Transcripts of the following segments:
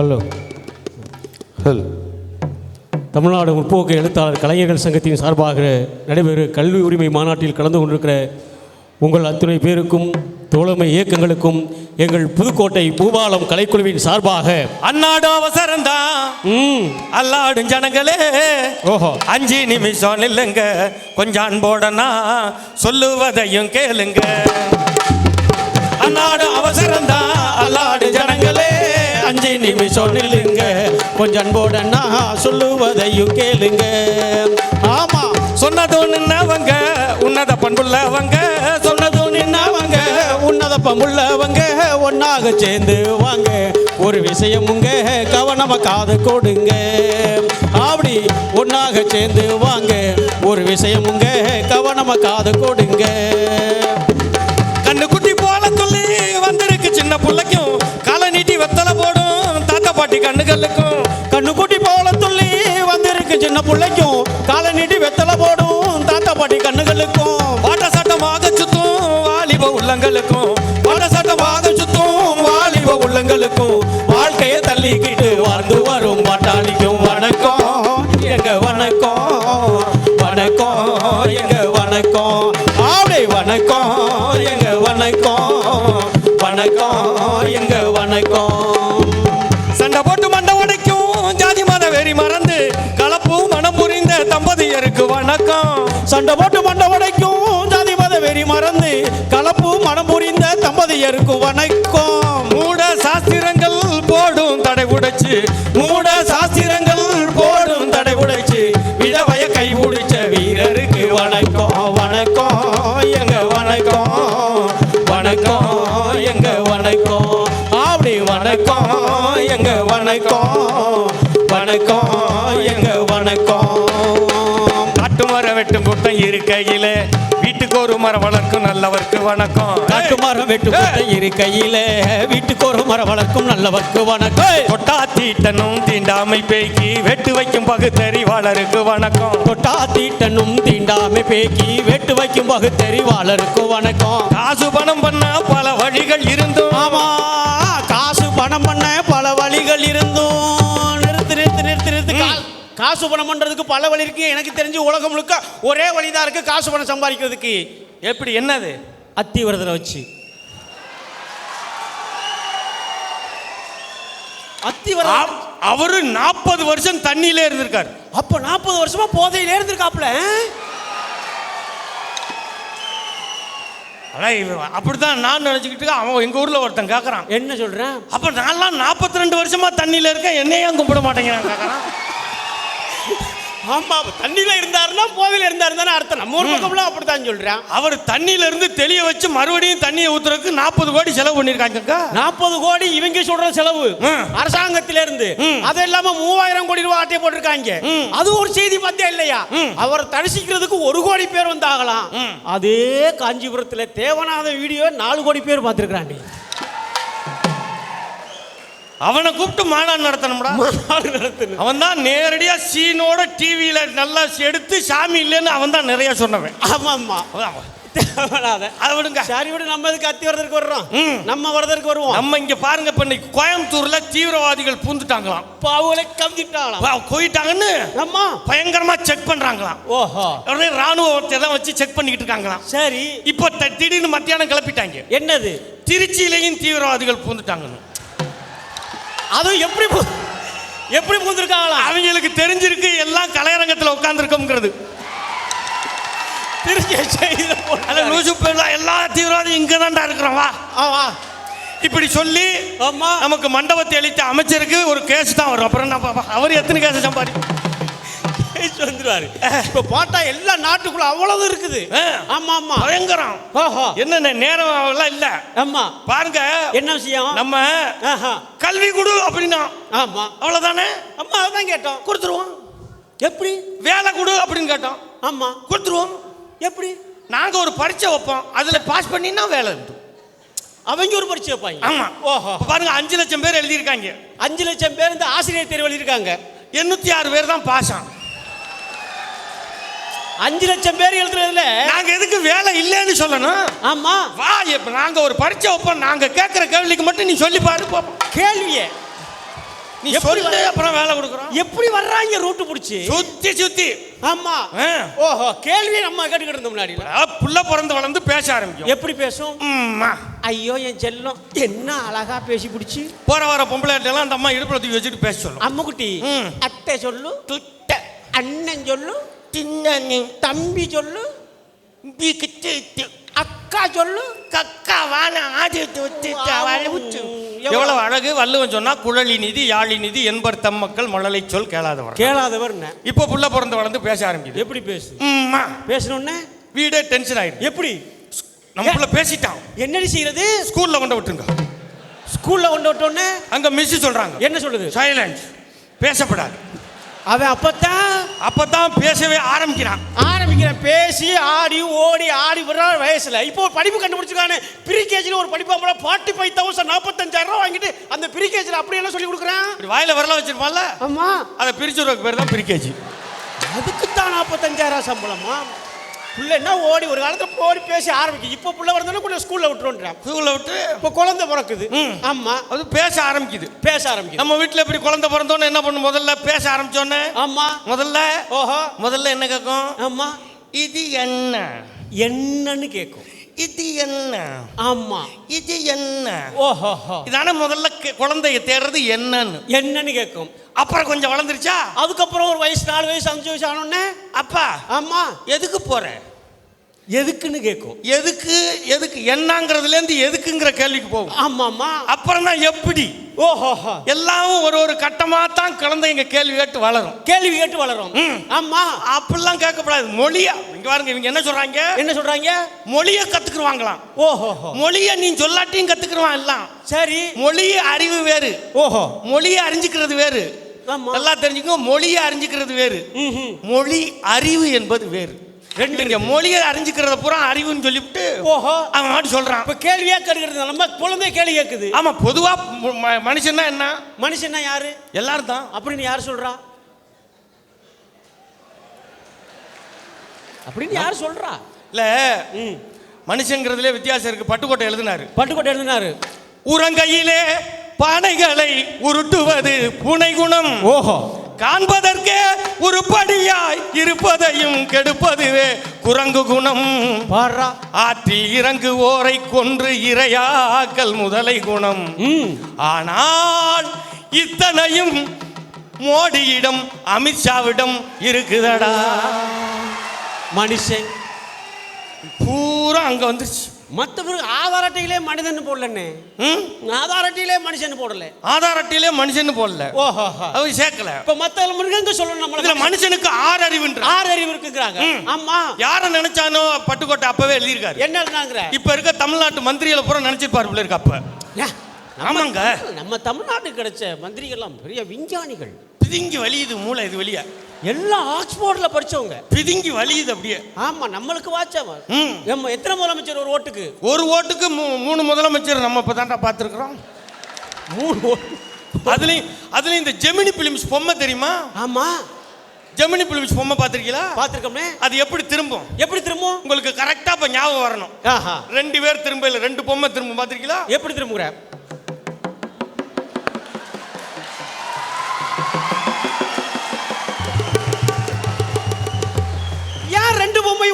Hello ஹல் தமிழ்நாடு முற்போக்கு எழுத்தாளர் கலைஞர்கள் சங்கத்தின் சார்பாக நடைபெறும் கல்வி உரிமை மாநாட்டில் கலந்து கொண்டிருக்கிற உங்கள் அத்துணை பேருக்கும் தோழமை இயக்கங்களுக்கும் எங்கள் புதுக்கோட்டை பூபாலம் கலைக்குழுவின் சார்பாக அன்னாடு அவசரம்தான் ம். அல்லாடும் ஜனங்களே ஓஹோ. அஞ்சு நிமிஷம் நில்லுங்க. கொஞ்சம் அன்போடனா சொல்லுவதையும் கேளுங்க. அன்னாடு அவசரம்தான் அல்லாடு ஜனங்களே அஞ்சு நிமிஷம் நில்லுங்க. கொஞ்சம் அன்போட நான் சொல்லுவதையும் கேளுங்க. ஆமா சொன்னதும் நின்னவங்க உன்னத பண்புள்ளவங்க சொன்னதும் நின்னவங்க உன்னத பண்புள்ளவங்க ஒன்னாக சேர்ந்து வாங்க. ஒரு விஷயம் உங்க கவனமா காது கொடுங்க. அப்படி ஒன்னாக சேர்ந்து வாங்க. ஒரு விஷயம் உங்க கவனமா காது கொடுங்க. பாட்டி கண்ணுகளுக்கும் கண்ணுக்குட்டி போல துள்ளி வந்திருக்கு சின்ன பிள்ளைக்கும். காலை நீட்டி வெத்தலை போடும் தாத்தா பாட்டி கண்ணுகளுக்கும். பாட்ட சட்டமாக சுத்தும் வாலிப உள்ளங்களுக்கும். பாட்ட சட்டமாக சுத்தும் வாலிப உள்ளங்களுக்கும். வாழ்க்கையை தள்ளிக்கிட்டு வாழ்ந்து சண்டை போட்டு மண்டை உடைக்கும். ஜாதி மத வெறி மறந்து கலப்பு மனம் புரிந்த தம்பதியருக்கு வணக்கம். மூட சாஸ்திரங்கள் போடும் தடை உடைச்சு மூட சாஸ்திரங்கள் போடும் தடை உடைச்சு விதவைய கை பிடிச்ச வீரருக்கு வணக்கம். வணக்கம் எங்க வணக்கம்? வணக்கம் எங்க வணக்கம்? அப்படி வணக்கம் எங்க வணக்கம்? வணக்கம். கூட்டம் இருக்கையில. வீட்டுக்கு ஒரு மரம் வளர்க்கும் நல்லவர்க்கு வணக்கம். காட்டு மரம் வெட்டு கொட்டை இருக்கையில. வீட்டுக்கு ஒரு மரம் வளர்க்கும் நல்லவர்க்கு வணக்கம். தொட்டா தீட்டனும் தீண்டாமை பேக்கி வெட்டு வைக்கும் பகுத்தறிவாளருக்கு வணக்கம். தொட்டா தீட்டனும் தீண்டாமை பேக்கி வெட்டு வைக்கும் பகுத்தறிவாளருக்கு வணக்கம். காசு பணம் பண்ண பல வழிகள் இருந்தும். ஆமா காசு பணம் பண்ண பல வழிகள் இருந்தும். காசு பணம் பண்றதுக்கு பல வழி இருக்கு. எனக்கு தெரிஞ்சு உலகம் முழுக்க ஒரே வழிதான் இருக்கு காசு பணம் சம்பாதிக்கிறதுக்கு. எப்படி என்னது? அத்திவரதனை வச்சு. அத்திவரதன் அவ- அவரு நாற்பது வருஷம் தண்ணியிலே இருந்திருக்காரு. அப்ப நாற்பது வருஷமா போதையில இருந்திருக்காப்ல அதான் அப்படிதான் நான் நினைச்சுக்கிட்டு. அவன் எங்க ஊர்ல ஒருத்தன் கேட்கறான் என்ன சொல்றேன் அப்ப நான்லாம் நாற்பத்தி ரெண்டு வருஷமா தண்ணியில இருக்கேன். என்னையே ஏன் கும்பிட மாட்டேங்கிறான் கேட்கறான் ஆமா தண்ணியில இருந்தாருன்னா போதையில இருந்தாருன்னு அர்த்தம் நம்ம ஊர் பக்கம்லாம் அப்படித்தான் சொல்றேன் அவர் தண்ணியில இருந்து தெளிய வச்சு மறுபடியும் தண்ணியை ஊத்துறதுக்கு நாற்பது கோடி செலவு பண்ணிருக்காங்க நாற்பது கோடி இவங்க சொல்ற செலவு. அரசாங்கத்தில இருந்து. அது இல்லாம மூவாயிரம் கோடி ரூபாய் ஆட்டையை போட்டிருக்காங்க. அது ஒரு செய்தி பத்தியா இல்லையா. அவர் தரிசிக்கிறதுக்கு ஒரு கோடி பேர் வந்தாகலாம். அதே காஞ்சிபுரத்துல தேவநாத வீடியோ நாலு கோடி பேர் பார்த்திருக்காண்டி அவனை கூப்பிட்டு மாநாடு நடத்தணும்டா. அவன் தான் நேரடியா சீனோட டிவியில நல்லா எடுத்து சாமி இல்லைன்னு அவன் தான் நிறைய சொன்னவன். ஆமா ஆமா விடுங்க. சரி விடு நம்ம எதுக்கு அத்தி வரதற்கு வர்றோம். நம்ம வரதற்கு வருவோம். நம்ம இங்க பாருங்க இப்ப இன்னைக்கு கோயம்புத்தூர்ல தீவிரவாதிகள் பூந்துட்டாங்களாம். அப்ப அவங்களே கவிட்டாங்களாம் வா, போயிட்டாங்கன்னு அம்மா பயங்கரமா செக் பண்றாங்களாம். ஓஹோ. உடனே ராணுவத்தை வச்சு செக் பண்ணிக்கிட்டு இருக்காங்களாம். சரி. இப்போ திடீர்னு மத்தியானம் கிளப்பிட்டாங்க. என்னது? திருச்சியிலையும் தீவிரவாதிகள் பூந்துட்டாங்கன்னு. அதுவும் எப்படி எப்படி பூந்திருக்காங்களா அவங்களுக்கு தெரிஞ்சிருக்கு எல்லாம் கலையரங்கத்தில் உட்காந்துருக்கோங்கிறது. லூசு எல்லா தீவிரவாதியும் இங்க தான்டா இருக்கிறோம் வா. ஆமா இப்படி சொல்லி ஆமா. நமக்கு மண்டபத்தை அளித்த அமைச்சருக்கு ஒரு கேஸ் தான் வரும். அப்புறம் பாப்பா? அவர் எத்தனை கேஸ் சம்பாதி ஜெயிச்சு வந்துருவாரு. இப்ப போட்டா எல்லா நாட்டுக்குள்ள அவ்வளவு இருக்குது. ஆமா ஆமா. பயங்கரம். ஓஹோ. என்ன நேரம் எல்லாம் இல்ல. ஆமா. பாருங்க. என்ன விஷயம்? நம்ம கல்வி கொடு அப்படின்னா. ஆமா. அவ்வளவுதானே? அம்மா அதான் கேட்டோம். கொடுத்துருவோம். எப்படி? வேலை கொடு அப்படின்னு கேட்டோம். ஆமா. கொடுத்துருவோம். எப்படி? நாங்க ஒரு பரீட்சை வைப்போம். அதுல பாஸ் பண்ணினா வேலை உண்டு அவங்க ஒரு பரீட்சை வைப்பாங்க. ஆமா. ஓஹோ. பாருங்க அஞ்சு லட்சம் பேர் எழுதியிருக்காங்க. அஞ்சு லட்சம் பேர் இந்த ஆசிரியர் தேர்வு எழுதியிருக்காங்க. எண்ணூத்தி ஆறு பேர் தான் பாஸ் ஆகும் அஞ்சு லட்சம் பேர் எழுதுறதுல. நாங்க எதுக்கு வேலை இல்லைன்னு சொல்லணும்? ஆமா. வா இப்ப நாங்க ஒரு பரீட்சை வைப்போம் நாங்க கேட்கிற கேள்விக்கு மட்டும் நீ சொல்லி பாரு பாப்போம். கேள்வியே. நீ சொல்லு அப்புறம் வேலை கொடுக்குறோம்? எப்படி வர்றாங்க ரூட்டு பிடிச்சி? சுத்தி சுத்தி. ஆமா. ஓஹோ கேள்வி நம்ம கேட்டுக்கிட்டு இருந்தோம் அதாவது புள்ள பிறந்து வளர்ந்து பேச ஆரம்பிக்கும். எப்படி பேசும். ஐயோ என் செல்லம் என்ன அழகா பேசி பிடிச்சி? போற வர பொம்பளை எல்லாம் அந்த அம்மா இடுப்புல தூக்கி வச்சுட்டு பேச சொல்லும். அம்முக்குட்டி. அத்தை சொல்லு துட்ட. அண்ணன் சொல்லு தின்னி தம்பி சொல்லு பிக்கிட்டு அக்கா சொல்லு கக்கா வான ஆதி எவ்வளவு- எவ்வளவு அழகு. வள்ளுவன் சொன்னா குழலி நிதி யாழி நிதி என்பர் தம் மக்கள் மழலை சொல் கேளாதவர். கேளாதவர்? இப்போ புள்ள பிறந்து வளர்ந்து பேச ஆரம்பிக்குது. எப்படி பேசு. பேசணும்னே? வீடே டென்ஷன் ஆயிடுது எப்படி? நம்ம புள்ள பேசிட்டான். என்னடி செய்யறது? ஸ்கூல்ல கொண்டு விட்டுருங்க. ஸ்கூல்ல கொண்டு விட்டோன்னே? அங்க மிஸ் சொல்றாங்க. என்ன சொல்லுது? சைலன்ஸ் பேசப்படாது. அவன் அப்பத்தான் அப்பதான் பேசவே ஆரம்பிக்கிறான். ஆரம்பிக்கிறேன். பேசி ஆடி ஓடி ஆடி விடுற வயசுல. இப்போ ஒரு படிப்பு கண்டுபிடிச்சிருக்கானே. ப்ரீகேஜில் ஒரு படிப்பு ஃபார்ட்டி ஃபைவ் தௌசண்ட் நாற்பத்தஞ்சாயிரம் ரூபா வாங்கிட்டு அந்த ப்ரீகேஜில் அப்படி என்ன சொல்லி கொடுக்குறான்? வாயில வரல வச்சிருப்பான்ல? ஆமா. அதை பிரிச்சுருவக்கு பேர் தான் பிரிக்கேஜி அதுக்கு தான் நாற்பத்தஞ்சாயிரம் சம்பளமா? புள்ள என்ன ஓடி ஒரு காலத்துல ஓடி பேசி ஆரம்பிக்கு இப்போ புள்ள வரதுன்னா கூட ஸ்கூல்ல விட்டுருன்றான் ஸ்கூல்ல விட்டு இப்போ குழந்தை பிறக்குது. ம். ஆமா. அது பேச ஆரம்பிக்குது. பேச ஆரம்பிக்குது. நம்ம வீட்ல இப்படி குழந்தை பிறந்தோன்னு என்ன பண்ணும்? முதல்ல பேச ஆரம்பிச்சோன்னே ஆமா. முதல்ல ஓஹோ. முதல்ல என்ன கேட்கும் ஆமா. இது என்ன? என்னன்னு கேட்கும் இது என்ன? ஆமா. இது என்ன? ஓஹோ இதான முதல்ல குழந்தைய தேடுறது என்னன்னு. என்னன்னு கேட்கும் அப்புறம் கொஞ்சம் வளர்ந்துருச்சா? அதுக்கப்புறம் ஒரு வயசு நாலு வயசு அஞ்சு வயசு ஆனோடனே அப்பா ஆமா. எதுக்கு போற? எதுக்குன்னு கேட்கும். எதுக்கு எதுக்கு என்னங்கிறதுல இருந்து எதுக்குங்கிற கேள்விக்கு போகும். ஆமாமா அப்புறம் தான் எப்படி? ஓஹோஹோ. எல்லாம் ஒரு ஒரு கட்டமா தான் குழந்தைங்க கேள்வி கேட்டு வளரும். கேள்வி கேட்டு வளரும். ஆமா. அப்படிலாம் கேட்கக்கூடாது மொழியா? இங்க பாருங்க இவங்க என்ன சொல்றாங்க? என்ன சொல்றாங்க? மொழியை கத்துக்குருவாங்களாம். ஓஹோஹோ. மொழியை நீ சொல்லாட்டியும் கத்துக்குருவான் எல்லாம். சரி. மொழி அறிவு வேறு. ஓஹோ. மொழியை அறிஞ்சுக்கிறது வேறு. நல்லா தெரிஞ்சுக்கோ மொழியை அறிஞ்சுக்கிறது வேறு. மொழி அறிவு என்பது வேறு. ரெண்டு இங்க மொழியை அறிஞ்சுக்கிறத பூரா அறிவுன்னு சொல்லிவிட்டு ஓஹோ. அவன் மாட்டு சொல்றான். இப்ப கேள்வியா கேட்கறது நம்ம குழந்தை கேள்வி கேட்குது ஆமா பொதுவா மனுஷன்னா என்ன? மனுஷன்னா யாரு? எல்லாரும் தான். அப்படின்னு யார் சொல்றா? அப்படின்னு யார் சொல்றா? இல்ல ம். மனுஷங்கிறதுல வித்தியாசம் இருக்கு. பட்டுக்கோட்டை எழுதினாரு. பட்டுக்கோட்டை எழுதினாரு. உறங்கையிலே பானைகளை உருட்டுவது புனை குணம் ஓஹோ. காண்பதற்கே உருப்படியாய் இருப்பதையும் கெடுப்பதுவே குரங்கு குணம். ஆற்றில் இறங்குவோரை கொன்று இரையாக்கல் முதலை குணம். ஆனால் இத்தனையும் மோடியிடம் அமித்ஷாவிடம் இருக்குதடா. மனுஷன். பூரா அங்க வந்துருச்சு. மற்ற பிறகு ஆதார் அட்டையிலே மனிதன் போடலண்ணே. ம்? ஆதார் அட்டையிலே மனுஷன் போடல. ஆதார் அட்டையிலே மனுஷன்னு போடல. ஓஹோ. அவர் சேர்க்கல. இப்ப மத்த மிருகங்க சொல்லணும் நம்மளுக்கு மனுஷனுக்கு ஆறு அறிவுன்ற. ஆறு அறிவு இருக்குங்கிறாங்க. ஆமா. யார நினைச்சானோ பட்டுக்கோட்டை அப்பவே எழுதியிருக்காரு. என்ன இப்ப இருக்க தமிழ்நாட்டு மந்திரிகளை பூரா நினைச்சிருப்பாரு போல இருக்கு அப்ப. ஆமாங்க. நம்ம தமிழ்நாட்டுக்கு கிடைச்ச மந்திரிகள்லாம் பெரிய விஞ்ஞானிகள். பிதுங்கி வலியுது மூளை இது வெளிய. எல்லாம் ஆக்ஸ்போர்ட்ல படிச்சவங்க. பிதுங்கி வலியுது அப்படியே. ஆமா நம்மளுக்கு வாச்சவ ம். நம்ம எத்தனை முதலமைச்சர் ஒரு ஓட்டுக்கு? ஒரு ஓட்டுக்கு மூணு முதலமைச்சர் நம்ம இப்ப தாண்டா பார்த்துருக்குறோம். மூணு ஓட்டு. அதுலயும் அதுலயும் இந்த ஜெமினி பிலிம்ஸ் பொம்மை தெரியுமா? ஆமா. ஜெமினி பிலிம்ஸ் பொம்மை பார்த்திருக்கீங்களா? பாத்துருக்கோமே அது எப்படி திரும்பும்? எப்படி திரும்பும்? உங்களுக்கு கரெக்டா இப்ப ஞாபகம் வரணும். ரெண்டு பேர் திரும்ப இல்ல ரெண்டு பொம்மை திரும்ப பார்த்திருக்கீங்களா? எப்படி திரும்புகிற?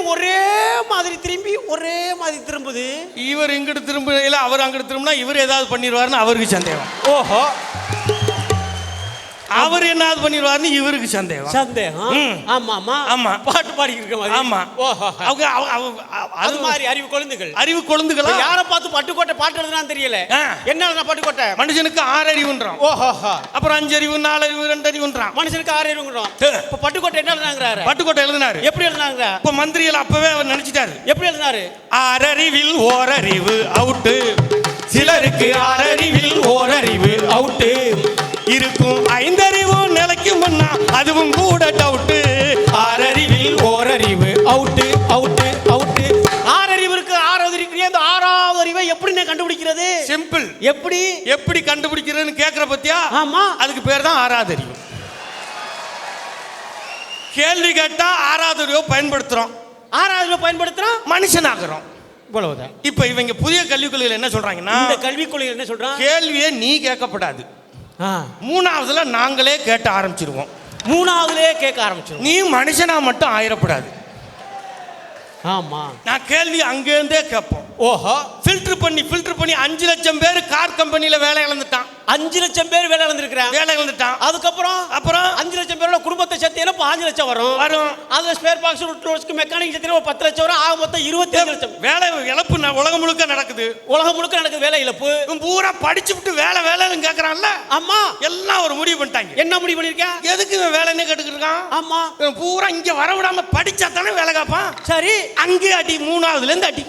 ஒரே மாதிரி திரும்பி ஒரே மாதிரி திரும்புது. இவர் இங்கிட்டு திரும்ப இல்ல அவர் அங்கிட்டு திரும்பினா இவர் ஏதாவது பண்ணிடுவாருன்னு அவருக்கு சந்தேகம். ஓஹோ. அவர் என்னது பண்ணிடுவாருன்னு இவருக்கு சந்தேகம். சந்தேகம். ஆமா ஆமா ஆமா. பாட்டு பாடி இருக்க ஆமா. ஓஹோ. அவங்க அவ- அவ- அவ- அது மாதிரி அறிவு குழந்தைகள். அறிவு கொழுந்துகளா? யாரை பார்த்து பட்டுக்கோட்டை பாட்டு எழுதுனான்னு தெரியல. என்ன பட்டுக்கோட்டை? மனுஷனுக்கு ஆறு அறிவுன்றான். ஓஹோ. அப்புறம் அஞ்சு அறிவு நாலு அறிவு ரெண்டு அறிவுன்றான். மனுஷனுக்கு ஆறு அறிவுங்கிறோம். சே. இப்ப பட்டுக்கோட்டை என்ன எழுதுனாங்கிறாரு பட்டுக்கோட்டை எழுதினாரு. எப்படி எழுதுனாங்க? இப்ப மந்திரிகள் அப்பவே அவர் நினைச்சிட்டாரு. எப்படி எழுதினாரு? ஆறறிவில் ஓரறிவு அவுட்டு. சிலருக்கு ஆறறிவில் ஓரறிவு அவுட்டு. இருக்கும். ஐந்தறிவு நிலைக்கு முன்னா அதுவும் கூட டவுட்டு ஆறறிவில் ஓரறிவு அவுட்டு அவுட்டு அவுட்டு ஆறு அறிவு இருக்கு ஆறாவது இருக்கிறீங்க அந்த ஆறாவது அறிவை எப்படி நான் கண்டுபிடிக்கிறது? சிம்பிள் எப்படி? எப்படி கண்டுபிடிக்கிறதுன்னு கேக்குற பத்தியா? ஆமா. அதுக்கு பேர் தான் ஆறாவது அறிவு. கேள்வி கேட்டா ஆறாவது அறிவை பயன்படுத்துறோம். ஆறாவது அறிவை பயன்படுத்துறோம்? மனுஷனாகிறோம். இவ்வளவுதான். இப்ப இவங்க புதிய கல்விக் கொள்கையில் என்ன சொல்றாங்கன்னா இந்த கல்விக் கொள்கை என்ன சொல்றான்? கேள்வியே நீ கேட்கப்படாது. மூணாவதுல நாங்களே கேட்ட ஆரம்பிச்சிருவோம். மூணாவதுலயே கேட்க ஆரம்பிச்சிடும் நீ மனுஷனா மட்டும் ஆயிடக்கூடாது ஆமா. நான் கேள்வி அங்கேருந்தே கேட்போம். ஓஹோ. ஃபில்டர் பண்ணி ஃபில்டர் பண்ணி அஞ்சு லட்சம் பேர் கார் கம்பெனியில் வேலை இழந்துட்டான். அஞ்சு லட்சம் பேர் வேலை இழந்திருக்கிறான். வேலை இழந்துட்டான். அதுக்கப்புறம் அப்புறம்? அஞ்சு லட்சம் பேரோட குடும்பத்தை சேர்த்தீங்கன்னா பாஞ்சு லட்சம் வரும். வரும். அதுல ஸ்பேர் பாக்ஸ் ரோட்ஸ்க்கு மெக்கானிக் சேர்த்தீங்கன்னா ஒரு பத்து லட்சம் வரும். ஆக மொத்தம் இருபத்தி ஏழு லட்சம். வேலை இழப்பு உலகம் முழுக்க நடக்குது. உலகம் முழுக்க நடக்குது வேலை இழப்பு. பூரா படிச்சு விட்டு வேலை வேலைன்னு கேட்கறான்ல ஆமா. எல்லாம் ஒரு முடிவு பண்ணிட்டாங்க. என்ன முடிவு பண்ணிருக்கேன் எதுக்கு இவன் வேலைன்னு கேட்டுக்கிட்டு இருக்கான் ஆமா பூரா இங்க வர விடாம படிச்சா தானே வேலை காப்பான்? சரி. அங்கே அடி மூணாவதுல இருந்து அடி.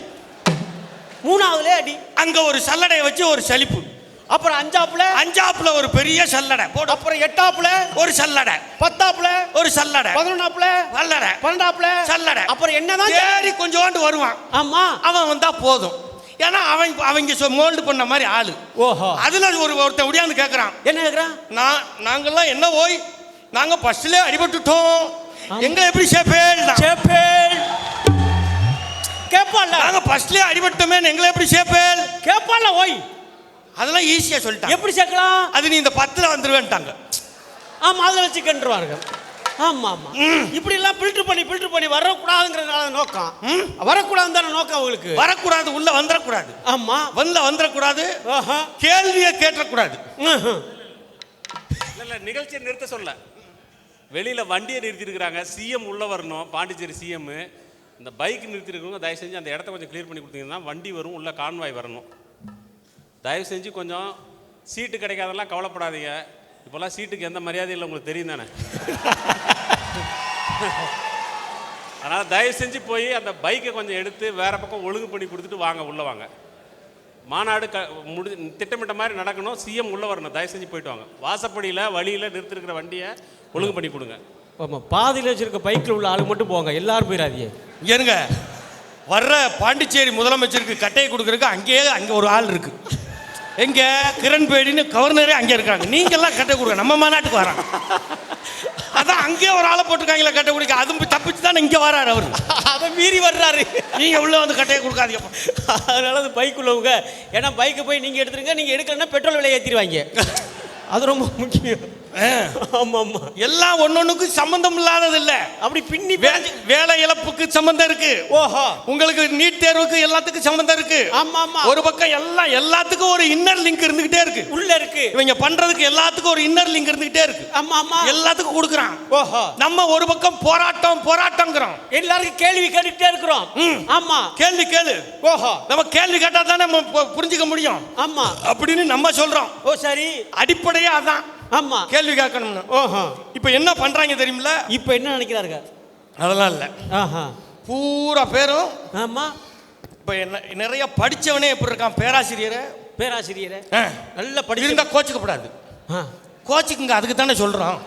மூணாவதுல அடி. அங்க ஒரு சல்லடையை வச்சு ஒரு சலிப்பு. அப்புறம் அஞ்சாப்புல? அஞ்சாப்புல ஒரு பெரிய சல்லடை. போடு. அப்புறம் எட்டாப்புல? ஒரு சல்லடை. பத்தாப்புல? ஒரு சல்லடை. பதினொன்னாப்புல? சல்லடை. பன்னெண்டாப்புல? சல்லடை. அப்புறம் என்னதான் சரி கொஞ்சோண்டு வருவான். ஆமா. அவன் வந்தா போதும். ஏன்னா அவன் அவங்க மோல்டு பண்ண மாதிரி ஆளு. ஓஹோ. அதுல ஒரு ஒருத்தன் ஒடியாந்து கேட்கறான் என்ன கேக்குறான்? நான் நாங்கெல்லாம் என்ன ஓய்? நாங்க ஃபர்ஸ்ட்லயே அடிபட்டுட்டோம். எங்க எப்படி சேப்பேல் சேப்பேல். கேப்பான்ல? நாங்க ஃபர்ஸ்ட்லயே அடிபட்டோமே எங்களை எப்படி சேப்பேல்? கேப்பான்ல ஓய். அதெல்லாம் ஈஸியா சொல்லிட்டாங்க. எப்படி சேர்க்கலாம்? அது நீ இந்த பத்துல வந்துருவேன்ட்டாங்க. ஆமா அதுல வச்சு கண்டுருவாங்க ஆமா ஆமா. இப்படி எல்லாம் ஃபில்டர் பண்ணி ஃபில்டர் பண்ணி வரக்கூடாதுங்கிறதுனால நோக்கம். வரக்கூடாதுன்னு தானே நோக்கம் அவங்களுக்கு வரக்கூடாது உள்ள வந்துடக்கூடாது ஆமா. வந்து வந்துடக்கூடாது கேள்வியை கேட்டக்கூடாது இல்ல நிகழ்ச்சியை நிறுத்த சொல்ல. வெளியில வண்டியை நிறுத்திருக்கிறாங்க. சிஎம் உள்ள வரணும். பாண்டிச்சேரி சிஎம் இந்த பைக் நிறுத்திருக்கவங்க தயவு செஞ்சு அந்த இடத்த கொஞ்சம் கிளியர் பண்ணி கொடுத்தீங்கன்னா வண்டி வரும் உள்ள கான்வாய் வரணும். தயவு செஞ்சு கொஞ்சம் சீட்டு கிடைக்காதெல்லாம் கவலைப்படாதீங்க. இப்போல்லாம் சீட்டுக்கு எந்த மரியாதையும் இல்லை உங்களுக்கு தெரியும் தானே? அதனால் தயவு செஞ்சு போய் அந்த பைக்கை கொஞ்சம் எடுத்து வேற பக்கம் ஒழுங்கு பண்ணி கொடுத்துட்டு வாங்க உள்ள வாங்க. மாநாடு க முடி திட்டமிட்ட மாதிரி நடக்கணும் சிஎம் உள்ள வரணும். தயவு செஞ்சு போயிட்டு வாங்க. வாசப்படியில் வழியில் நிறுத்திருக்கிற வண்டியை ஒழுங்கு பண்ணி கொடுங்க. ஆமா பாதியில் வச்சிருக்க பைக்கில் உள்ள ஆளு மட்டும் போங்க எல்லாரும் போயிடாதீங்க. இங்க இருங்க. வர்ற பாண்டிச்சேரி முதலமைச்சருக்கு கட்டையை கொடுக்கறதுக்கு அங்கேயே அங்க ஒரு ஆள் இருக்கு. எங்க கிரண்பேடின்னு கவர்னரே அங்கே இருக்காங்க. நீங்க எல்லாம் கட்டை கொடுக்க நம்ம மாநாட்டுக்கு வராங்க அதான் அங்கேயே ஒரு ஆளை போட்டிருக்காங்களே கட்டை கொடுக்க. அதுவும் தப்பிச்சு தான் இங்க வராரு அவரு. அதை மீறி வர்றாரு. நீங்க உள்ள வந்து கட்டையை கொடுக்காதீங்க. அதனால அது பைக் உள்ளவங்க ஏன்னா பைக்கை போய் நீங்க எடுத்துருங்க. நீங்க எடுக்கலன்னா பெட்ரோல் விலை ஏற்றிடுவாங்க அது ரொம்ப முக்கியம். ஆமா ஆமா எல்லாம் ஒன்னொன்னுக்கும் சம்பந்தம் இல்லாதது இல்ல அப்படி பின்னி. வேலை இழப்புக்கு சம்பந்தம் இருக்கு. ஓஹோ. உங்களுக்கு நீட் தேர்வுக்கு எல்லாத்துக்கும் சம்பந்தம் இருக்கு. ஆமா ஆமா ஒரு பக்கம் எல்லாம் எல்லாத்துக்கும் ஒரு இன்னர் லிங்க் இருந்துகிட்டே இருக்கு. உள்ள இருக்கு. இவங்க பண்றதுக்கு எல்லாத்துக்கும் ஒரு இன்னர் லிங்க் இருந்துகிட்டே இருக்கு. ஆமா ஆமா எல்லாத்துக்கும் கொடுக்குறான். ஓஹோ. நம்ம ஒரு பக்கம் போராட்டம் போராட்டங்கிறோம் எல்லாருக்கும் கேள்வி கேட்டுக்கிட்டே இருக்கிறோம். ஆமா. கேள்வி கேளு. ஓஹோ. நம்ம கேள்வி கேட்டா தான் புரிஞ்சுக்க முடியும். ஆமா. அப்படின்னு நம்ம சொல்றோம். ஓ சரி. அடிப்படையே அதான். ஆமா. கேள்வி கேட்கணும்னு. ஓஹோ. இப்போ என்ன பண்றாங்க தெரியுமில இப்போ என்ன நினைக்கிறாருங்க அதெல்லாம் இல்ல. ஆஹா. பூரா பேரும் ஆமா. இப்போ என்ன நிறைய படிச்சவனே எப்படி இருக்கான்? பேராசிரியர். பேராசிரியரே. நல்ல படி இருந்தா கோச்சுக்கப்படாது. கோச்சுக்குங்க அதுக்கு தானே சொல்றோம்.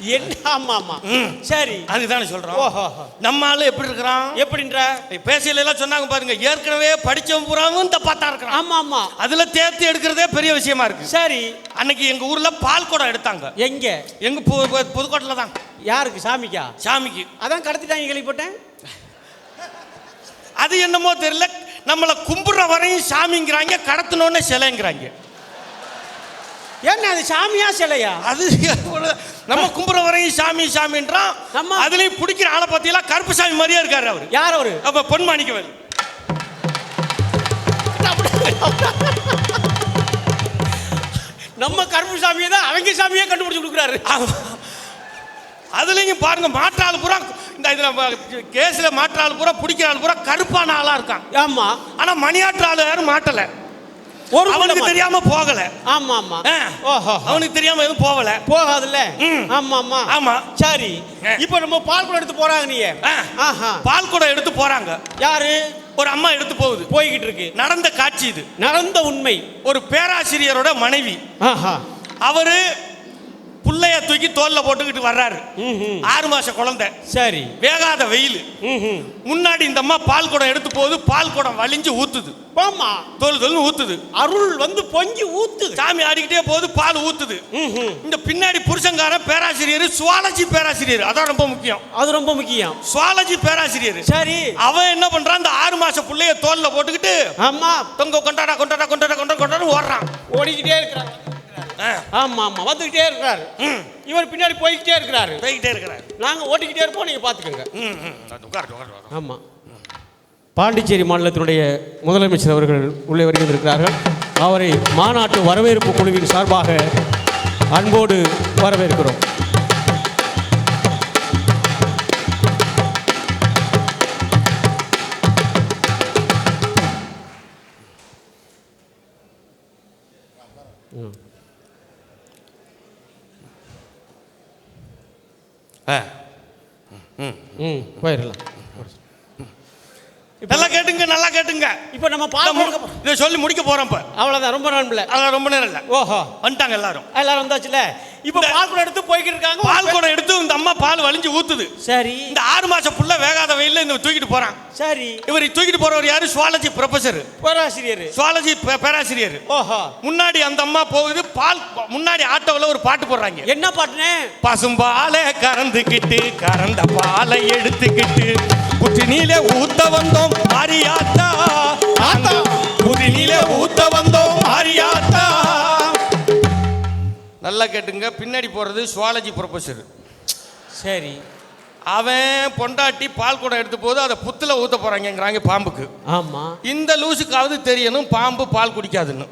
என்ன ஆமா ஆமா. சரி. அதுக்கு தானே சொல்றோம். ஓஹோ நம்ம ஆளு எப்படி இருக்கிறான்? எப்படின்ற? பேசையில எல்லாம் சொன்னாங்க பாருங்க ஏற்கனவே படிச்சவன் பூராவும் தப்பாத்தான் இருக்கிறான். ஆமா ஆமா. அதுல தேர்த்து எடுக்கிறதே பெரிய விஷயமா இருக்கு. சரி. அன்னைக்கு எங்க ஊர்ல பால் குடம் எடுத்தாங்க. எங்க? எங்க புதுக்கோட்டையில தான். யாருக்கு சாமிக்கா? சாமிக்கு. அதான் கடத்திட்டாங்க கேள்விப்பட்டேன் அது என்னமோ தெரியல நம்மளை கும்பிடுற வரையும் சாமிங்கிறாங்க கடத்தினோடனே சிலைங்கிறாங்க. என்ன அது சாமியா சிலையா? அது நம்ம கும்பிடுற வரையும் சாமி சாமின்றான் நம்ம- அதுலயும் பிடிக்கிற ஆளை பத்தியெல்லாம் கருப்பு சாமி மாதிரியே இருக்காரு அவரு. யார் அவரு? அப்ப பொன் மாணிக்கவன் நம்ம கருப்பு சாமியை தான் அவங்க சாமியே கண்டுபிடிச்சு கொடுக்குறாரு. அதுலயும் பாருங்க மாற்றாள் பூரா இந்த இதுல கேஸ்ல மாற்றாள் பூரா பிடிக்கிற ஆள் பூரா கருப்பான ஆளா இருக்கான் ஆமா. ஆனா மணியாற்று ஆளு யாரும் மாட்டல. ஒரு அவனுக்கு தெரியாம போகல. ஆமா ஆமா. ஓஹோ. அவனுக்கு தெரியாம எதுவும் போகல. போகாதுல்ல. ஆமா ஆமா. ஆமா. சரி. இப்போ நம்ம பால் குடம் எடுத்து போறாங்க நீ. ஆஹா. பால் குடம் எடுத்து போறாங்க. யாரு? ஒரு அம்மா எடுத்து போகுது. போய்கிட்டு இருக்கு. நடந்த காட்சி இது. நடந்த உண்மை. ஒரு பேராசிரியரோட மனைவி. ஆஹா. அவரு புள்ளைய தூக்கி தோல்ல போட்டுக்கிட்டு வர்றாரு. ஆறு மாச குழந்தை. சரி. வேகாத வெயில். முன்னாடி இந்த அம்மா பால் குடம் எடுத்து போகுது பால் குடம் வலிஞ்சு ஊத்துது. ஆமா. தோல் தோல் ஊத்துது. அருள் வந்து பொங்கி ஊத்துது சாமி ஆடிக்கிட்டே போகுது பால் ஊத்துது. இந்த பின்னாடி புருஷங்காரன் பேராசிரியர் சுவாலஜி பேராசிரியர். அதான் ரொம்ப முக்கியம். அது ரொம்ப முக்கியம். சுவாலஜி பேராசிரியர். சரி. அவன் என்ன பண்றான்? இந்த ஆறு மாச புள்ளைய தோல்ல போட்டுக்கிட்டு ஆமா. தொங்க கொண்டாடா கொண்டாடா கொண்டாடா கொண்டாடா கொண்டாடா ஓடுறான். ஓடிக்கிட்டே இருக்கிறார் ஆ, ஆமா ஆமா. வந்துகிட்டே இருக்கிறாரு. இவர் பின்னாடி போய்கிட்டே இருக்கிறாரு. போய்கிட்டே இருக்கிறார். நாங்க ஓட்டிக்கிட்டே இருப்போம் நீங்க பாத்துக்கோங்க. ஆமா. பாண்டிச்சேரி மாநிலத்தினுடைய முதலமைச்சர் அவர்கள் உள்ளே வருகின்றிருக்கிறார்கள். அவரை மாநாட்டு வரவேற்பு குழுவின் சார்பாக அன்போடு வரவேற்கிறோம். ஆ, ம் போயிடலாம். நல்லா கேட்டுங்க நல்லா கேட்டுங்க. இப்போ நம்ம பால் கொடுக்க போ- இதை சொல்லி முடிக்க போறோம் இப்ப. அவ்வளவுதான் ரொம்ப நண்பல அதான் ரொம்ப நேரம் இல்ல. ஓஹோ. வந்துட்டாங்க எல்லாரும். எல்லாரும் வந்தாச்சுல இப்போ பால் கூட எடுத்து போய்கிட்டு இருக்காங்க. பால் குடம் எடுத்து இந்த அம்மா பால் வலிஞ்சு ஊத்துது. சரி. இந்த ஆறு மாசம் புள்ள வேகாத வெயில்ல இந்த தூக்கிட்டு போறான். சரி. இவர் தூக்கிட்டு போறவர் யாரு? சுவாலஜி ப்ரொஃபசர் பேராசிரியர். சுவாலஜி பே- பேராசிரியர். ஓஹோ. முன்னாடி அந்த அம்மா போகுது பால் முன்னாடி ஆட்டோவில் ஒரு பாட்டு போடுறாங்க. என்ன பாட்டுனே? பசும்பாலை கறந்துக்கிட்டு கறந்த பாலை எடுத்துக்கிட்டு புற்றினில ஊத்த வந்தோம். நல்லா கேட்டுங்க. பின்னாடி போறது சுவாலஜி ப்ரொஃபசர் சரி. அவன் பொண்டாட்டி பால் குடம் எடுத்து போது அதை புத்துல ஊத்த போறாங்கங்கிறாங்க பாம்புக்கு. ஆமா. இந்த லூசுக்காவது தெரியணும் பாம்பு பால் குடிக்காதுன்னு.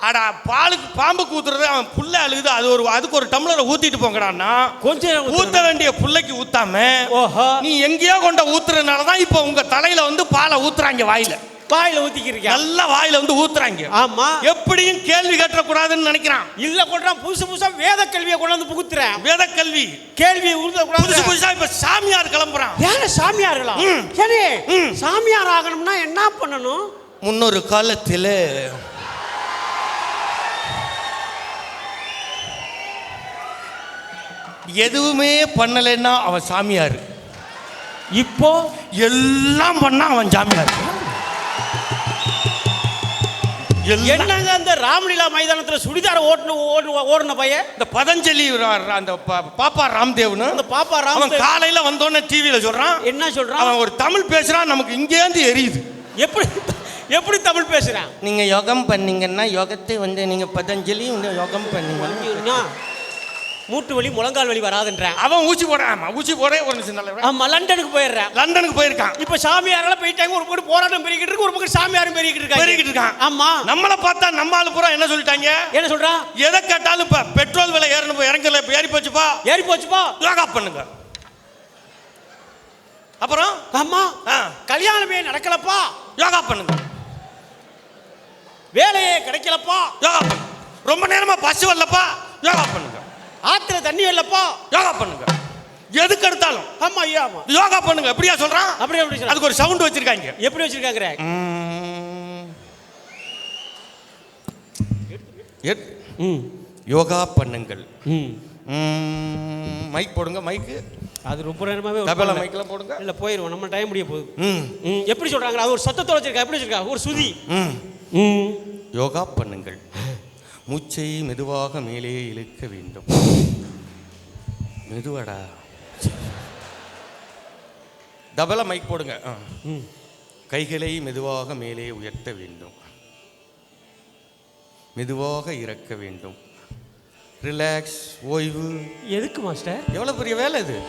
அடா பாலுக்கு பாம்புக்கு ஊத்துறது அவன் புல்ல அழுகுது அது ஒரு அதுக்கு ஒரு டம்ளரை ஊத்திட்டு போங்கடான்னா கொஞ்ச நேரம் ஊத்த ஊத்துறேன். வேண்டிய புள்ளைக்கு ஊத்தாம ஓஹோ. நீ எங்கேயோ கொண்ட ஊத்துறதுனால தான் இப்போ உங்க தலையில வந்து பாலை ஊத்துறாங்க வாயில. வாயில ஊத்திக்கிறீங்க நல்ல வாயில வந்து ஊத்துறாங்க. ஆமா. எப்படியும் கேள்வி கட்டக்கூடாதுன்னு நினைக்கிறான். இல்ல கொண்டான் புதுசு புதுசா வேத கல்வியை கொண்டு வந்து புகுத்துறேன் வேத கல்வி. கேள்வி புதுசு புதுசா இப்ப சாமியார் கிளம்புறான். வேற சாமியார்களா. சரி. சாமியார் ஆகணும்னா என்ன பண்ணணும்? முன்னொரு காலத்தில் எதுவுமே பண்ணலைன்னா அவன் சாமியார். இப்போ? எல்லாம் பண்ணா அவன் சாமியார். என்னங்க அந்த ராமலீலா மைதானத்துல சுடிதார ஓட்டுன ஓடு- ஓடுன பையன்? இந்த பதஞ்சலி அந்த பாப்பா ராம்தேவ்னு அந்த பாப்பா ராம் அவன் காலையில வந்தோடனே டிவியில சொல்றான். என்ன சொல்றான்? அவன் ஒரு தமிழ் பேசுறான் நமக்கு இங்கேருந்து எரியுது. எப்படி எப்படி தமிழ் பேசுறான்? நீங்க யோகம் பண்ணீங்கன்னா யோகத்தை வந்து நீங்க பதஞ்சலி வந்து யோகம் பண்ணீங்க. ஐயோ, மூட்டு வலி முழங்கால் வலி வராதுன்றான். அவன் ஊசி போடுறான் ஆமா, ஊசி போட ஒரு நிமிஷம் நல்ல ஆமா லண்டனுக்கு போயிடுறேன். லண்டனுக்கு போயிருக்கான். இப்ப சாமியாரெல்லாம் போயிட்டாங்க ஒரு பக்கம் போராட்டம் பெருகிட்டு இருக்கு ஒரு பக்கம் சாமியாரும் பெருகிட்டு இருக்காங்க. பெருகிட்டு இருக்கான். ஆமா. நம்மளை பார்த்தா நம்ம ஆளு பூரா என்ன சொல்லிட்டாங்க? என்ன சொல்றான்? எதை கேட்டாலும் இப்ப பெட்ரோல் விலை ஏறணும் இறங்கல இப்ப ஏறி போச்சுப்பா. ஏறி போச்சுப்பா. யோகா பண்ணுங்க. அப்புறம்? ஆமா. கல்யாணமே நடக்கலப்பா. யோகா பண்ணுங்க. வேலையே கிடைக்கலப்பா. யோகா பண்ணுங்க. ரொம்ப நேரமா பஸ் வரலப்பா. யோகா பண்ணுங்க. ஆத்துல தண்ணி இல்லப்பா யோகா பண்ணுங்க. எதுக்கு எடுத்தாலும். ஆமா ஐயா ஆமா. யோகா பண்ணுங்க. எப்படியா சொல்றான்? அப்படி சொல்றான்? அதுக்கு ஒரு சவுண்ட் வச்சிருக்காங்க. எப்படி வச்சிருக்காங்க யோகா பண்ணுங்கள். மைக் போடுங்க மைக்கு அது ரொம்ப நேரமாகவே தபேலா மைக்கெல்லாம் போடுங்க. இல்லை போயிடுவோம் நம்ம டைம் முடிய போகுது. எப்படி சொல்கிறாங்க அது ஒரு சத்தத்தோட வச்சிருக்கா எப்படி வச்சிருக்கா? ஒரு சுதி. ம். ம். யோகா பண்ணுங்கள். மூச்சை மெதுவாக மேலே இழுக்க வேண்டும். மெதுவாடா. டபல மைக் போடுங்க. கைகளை மெதுவாக மேலே உயர்த்த வேண்டும். மெதுவாக இறக்க வேண்டும். ரிலாக்ஸ் ஓய்வு. எதுக்கு மாஸ்டர்? எவ்வளவு பெரிய வேலை இது?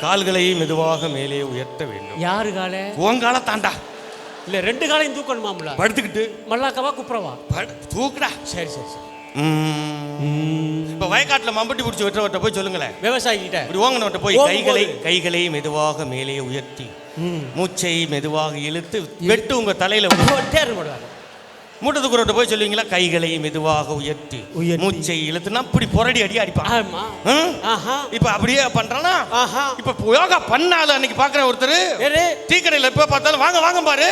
கால்களை மெதுவாக மேலே உயர்த்த வேண்டும். யாரு காலை? உங்கால தாண்டா இல்லை ரெண்டு காலையும் தூக்கணுமாம்ல படுத்துக்கிட்டு. மல்லாக்காவா குப்புறவா? தூக்குடா. சரி சரி சரி. இப்ப வயக்காட்டுல மம்பட்டி பிடிச்சி வெட்டுறவட்ட போய் சொல்லுங்களேன். விவசாயி கிட்ட இப்படி ஓங்கினவட்ட போய் கைகளை. கைகளை மெதுவாக மேலே உயர்த்தி மூச்சை மெதுவாக இழுத்து வெட்டு உங்க தலையில. டேர்னு போடுவாங்க மூட்டத்துக்குறவட்ட போய் சொல்லுவீங்களா? கைகளை மெதுவாக உயர்த்தி. மூச்சை இழுத்துனா இப்படி புரடி அடி அடிப்பான் இப்ப அப்படியே பண்றானா? இப்ப யோகா பண்ணாலும் அன்னைக்கு பாக்குறேன் ஒருத்தர் டீ கடையில் எப்போ பார்த்தாலும் வாங்க வாங்க பாரு.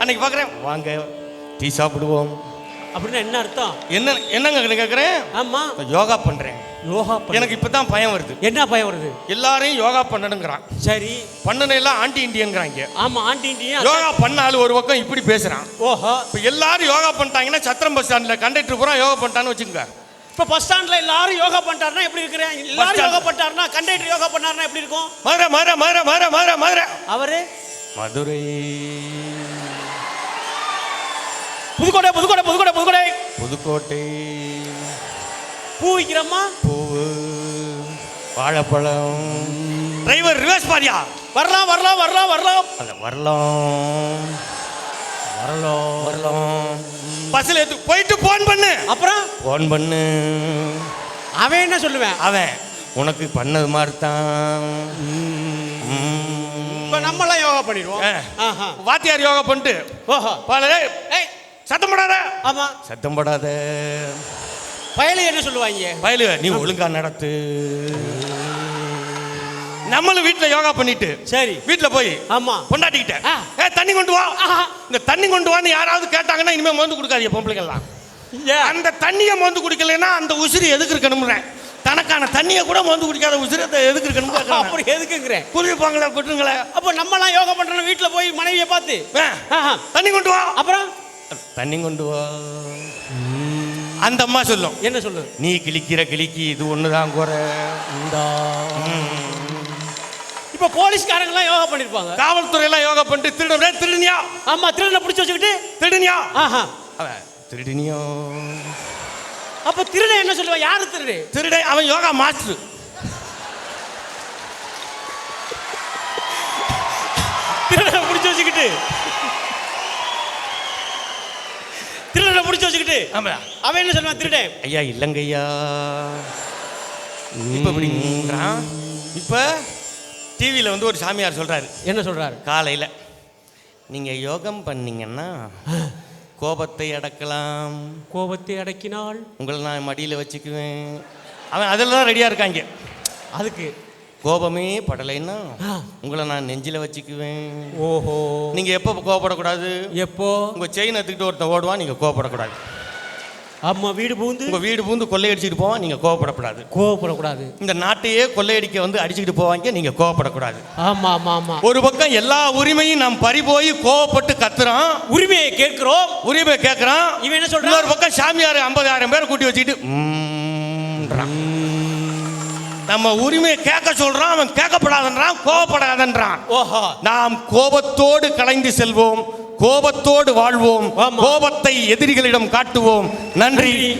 அன்னைக்கு பார்க்குறேன் வாங்க டீ சாப்பிடுவோம். அப்படின்னா என்ன அர்த்தம்? என்ன என்னங்க கேட்குறேன் ஆமா. யோகா பண்றேன். யோகா எனக்கு இப்பதான் பயம் வருது. என்ன பயம் வருது? எல்லாரையும் யோகா பண்ணணுங்கிறான். சரி. பண்ணன எல்லாம் ஆண்டி இண்டியன்கிறாங்க. ஆமா ஆண்டியா யோகா பண்ணாலும் ஒரு பக்கம் இப்படி பேசுறான். ஓஹோ. இப்போ எல்லாரும் யோகா பண்ணிட்டாங்கன்னா சத்திரம் பஸ் ஸ்டாண்டில் கண்டக்டர் பூரா யோகா பண்ணிட்டான்னு வச்சுக்கோங்க. இப்ப பஸ் ஸ்டாண்ட்ல எல்லாரும் யோகா பண்ணிட்டாருன்னா எப்படி இருக்கிறேன் எல்லாரும் யோகா பண்ணிட்டாருன்னா கண்டக்டர் யோகா பண்ணாருன்னா எப்படி இருக்கும்? மதுரை மதுரை மதுரை மதுரை மதுரை மதுரை அவரு? மதுரை. புதுக்கோட்டை புதுக்கோட்டை புதுக்கோட்டை புதுக்கோட்டை. புதுக்கோட்டை. பூ விற்கிறம்மா பூவு. வாழைப்பழம். டிரைவர் ரிவர்ஸ் பாரியா? வரலாம் வரலாம் வரலாம் வரலாம். அத வரலாம். வரலாம். வரலாம். பஸ்ஸில் எடுத்து போயிட்டு ஃபோன் பண்ணு. அப்புறம்? ஃபோன் பண்ணு. அவன் என்ன சொல்லுவேன்? அவன் உனக்கு பண்ணது மாதிரி தான் இப்ப நம்ம எல்லாம் யோகா பண்ணிடுவோம். வாத்தியார் யோகா பண்ணிட்டு ஓஹோ. சத்தம் போடாத. ஆமா. சத்தம் போடாத. பயலு என்ன சொல்லுவாங்க? பயலு நீ ஒழுங்கா நடத்து. நம்மளும் வீட்ல யோகா பண்ணிட்டு சரி. வீட்ல போய் ஆமா. பொண்டாட்டிக்கிட்ட ஆ. ஏ தண்ணி கொண்டு வா. இந்த தண்ணி கொண்டு வான்னு யாராவது கேட்டாங்கன்னா இனிமே மருந்து கொடுக்காதீங்க பொம்பளைங்கெல்லாம் ஏன் அந்த தண்ணியை மருந்து குடிக்கலைன்னா அந்த உசிறு எதுக்கு இருக்கணும்ன்றேன் தனக்கான தண்ணியை கூட மருந்து குடிக்காத உசிறு எதுக்கு இருக்கணும் அப்படி எதுக்குங்கிறேன் புரிஞ்சுப்பாங்களே விட்டுருங்களே அப்போ நம்ம எல்லாம் யோகா பண்றோம் வீட்டுல போய் மனைவியை பார்த்து. தண்ணி கொண்டு வா. அப்புறம்? தண்ணி கொண்டு வா. அந்த அம்மா சொல்லும். என்ன சொல்லு நீ கிழிக்கிற கிழிக்கி இது ஒண்ணுதான் குறை. இப்போ போலீஸ்காரங்க எல்லாம் யோகா பண்ணிருப்பாங்க. காவல்துறை எல்லாம் யோகா பண்ணிட்டு திருட திருடினியா. ஆமா திருடனை பிடிச்சி வச்சுக்கிட்டு? திருடினியா. ஆஹா. அவன் திருடினியோ. அப்ப திருடன் என்ன சொல்லுவான் யாரு திருடு? திருட அவன் யோகா மாஸ்டர். திருடனை பிடிச்சி வச்சுக்கிட்டு? திருடனை பிடிச்சி வச்சுக்கிட்டு. ஆமா. அவன் என்ன சொல்லுவான்? திருடன் ஐயா இல்லைங்கய்யா. இப்ப இப்படிங்கிறான் இப்ப டிவியில வந்து ஒரு சாமியார் சொல்றாரு. என்ன சொல்றாரு? காலையில நீங்க யோகம் பண்ணீங்கன்னா கோபத்தை அடக்கலாம். கோபத்தை அடக்கினால்? உங்களை நான் மடியில வச்சுக்குவேன். அவன் அதெல்லாம் ரெடியா இருக்காங்க. அதுக்கு கோபமே படலைன்னா. உங்களை நான் நெஞ்சில வச்சுக்குவேன். ஓஹோ. நீங்க எப்போ கோபப்படக்கூடாது எப்போ? உங்க செயின் எடுத்துக்கிட்டு ஒருத்தன் ஓடுவான் நீங்க கோபப்படக்கூடாது அம்மா வீடு புகுந்து உங்க வீடு பூந்து கொள்ளையடிச்சிட்டு போவான் நீங்க கோவப்படக்கூடாது. கோவப்படக்கூடாது. இந்த நாட்டையே கொள்ளையடிக்க வந்து அடிச்சுக்கிட்டு போவாங்க நீங்க கோவப்படக்கூடாது. ஆமா ஆமா ஆமா. ஒரு பக்கம் எல்லா உரிமையும் நாம் பறி போய் கோவப்பட்டு கத்துறான். உரிமையை கேட்கிறோம். உரிமை கேட்கறான். இவன் என்ன சொல்றான்? இன்னொரு பக்கம் சாமியார் ஐம்பதாயிரம் பேர் கூட்டி வச்சுக்கிட்டு. நம்ம உரிமையை கேட்க சொல்றான் அவன் கேட்கப்படாதன்றான் கோவப்படாதன்றான் ஓஹோ. நாம் கோபத்தோடு கலைந்து செல்வோம் கோபத்தோடு வாழ்வோம். கோபத்தை எதிரிகளிடம் காட்டுவோம். நன்றி